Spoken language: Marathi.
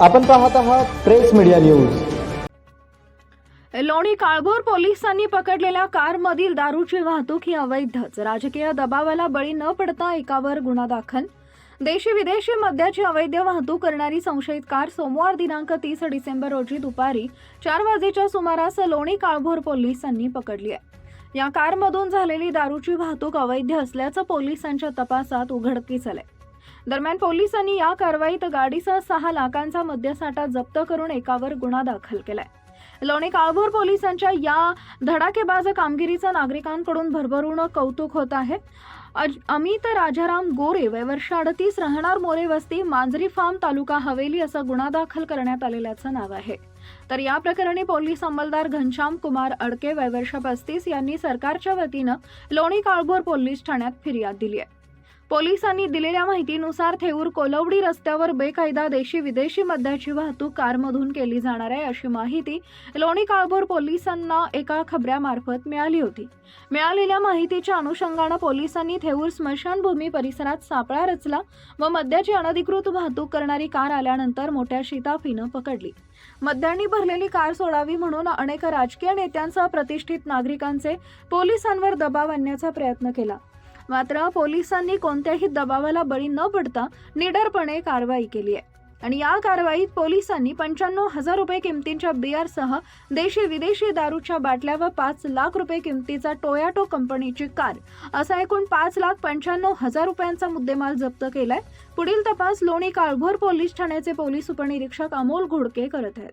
आपण पाहत आहात press media news. Loni Kalbhor पोलिसांनी पकडलेल्या कारमधील दारूची वाहतूक ही अवैधच राजकीय दबावाला बळी न पडता एकावर गुन्हा दाखल. देशी विदेशी मद्याची अवैध वाहतूक करणारी संशयित कार सोमवार दिनांक तीस डिसेंबर रोजी दुपारी चार वाजेच्या सुमारास लोणी काळभोर पोलिसांनी पकडली आहे. या कारमधून झालेली दारूची वाहतूक अवैध असल्याचं पोलिसांच्या तपासात उघडकीस आले दरम्यान पोलिसांनी या कारवाईत गाडीसह सहा लाखांचा मद्यसाठा जप्त करून एकावर गुन्हा दाखल केलाय. लोणी काळभोर पोलिसांच्या या धडाकेबाज कामगिरीचं नागरिकांकडून भरभरून कौतुक होत आहे. अज- अमित राजाराम गोरे वय वर्ष अडतीस राहणार मोरे वस्ती मांजरी फार्म तालुका हवेली असा गुन्हा दाखल करण्यात आलेल्याचं नाव आहे. तर या प्रकरणी पोलीस अंमलदार घनश्याम कुमार अडके वय वर्ष पस्तीस यांनी सरकारच्या वतीनं लोणी काळभोर पोलीस ठाण्यात फिर्याद दिली आहे. पोलिसांनी दिलेल्या माहितीनुसार थेऊर कोलवडी रस्त्यावर बेकायदा देशी विदेशी मद्याची वाहतूक कारमधून केली जाणार आहे अशी माहिती लोणी काळभोर पोलिसांना एका खबऱ्यामार्फत मिळाली होती. मिळालेल्या माहितीच्या अनुषंगानं पोलिसांनी थेऊर स्मशानभूमी परिसरात सापळा रचला व मद्याची अनधिकृत वाहतूक करणारी कार आल्यानंतर मोठ्या शिताफीनं पकडली. मद्यानी भरलेली कार सोडावी म्हणून अनेक राजकीय नेत्यांसह प्रतिष्ठित नागरिकांचे पोलिसांवर दबाव आणण्याचा प्रयत्न केला. मात्र पोलिसांनी कोणत्याही दबावाला बळी न पडता निडरपणे कारवाई केली आहे. आणि या कारवाईत पोलिसांनी पंच्याण्णव हजार रुपये किमतींच्या बियरसह देशी विदेशी दारूच्या बाटल्या व पाच लाख रुपये किमतीचा टोयाटो कंपनीची कार असा एकूण पाच लाख पंच्याण्णव हजार रुपयांचा मुद्देमाल जप्त केलाय. पुढील तपास लोणी काळभोर पोलीस ठाण्याचे पोलीस उपनिरीक्षक अमोल घोडके करत आहेत.